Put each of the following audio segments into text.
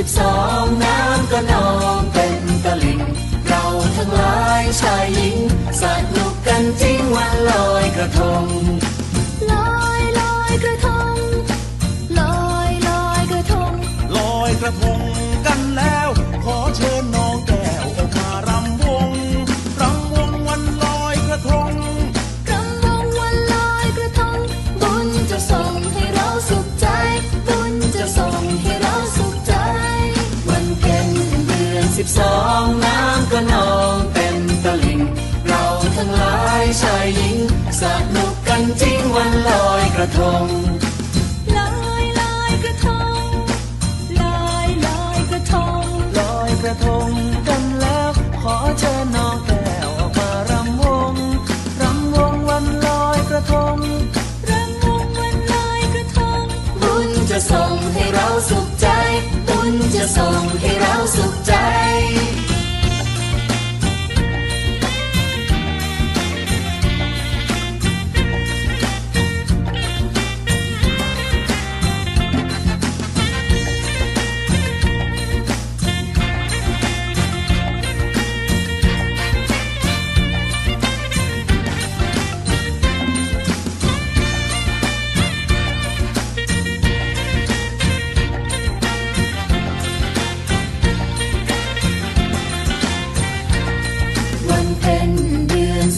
สิน้ำก็นองเป็นตะลิ่งเราทั้งหลายชายหญิงสาดนุกกันทิ้งวันลอยกระทง สิบสองน้ำก็นองเต็มตลิ่ง เราทั้งหลายชายหญิงสนุกกันจริงวันลอยกระทง จะส่งให้เราสุขใจ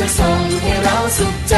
จะส่งให้เราสุขใจ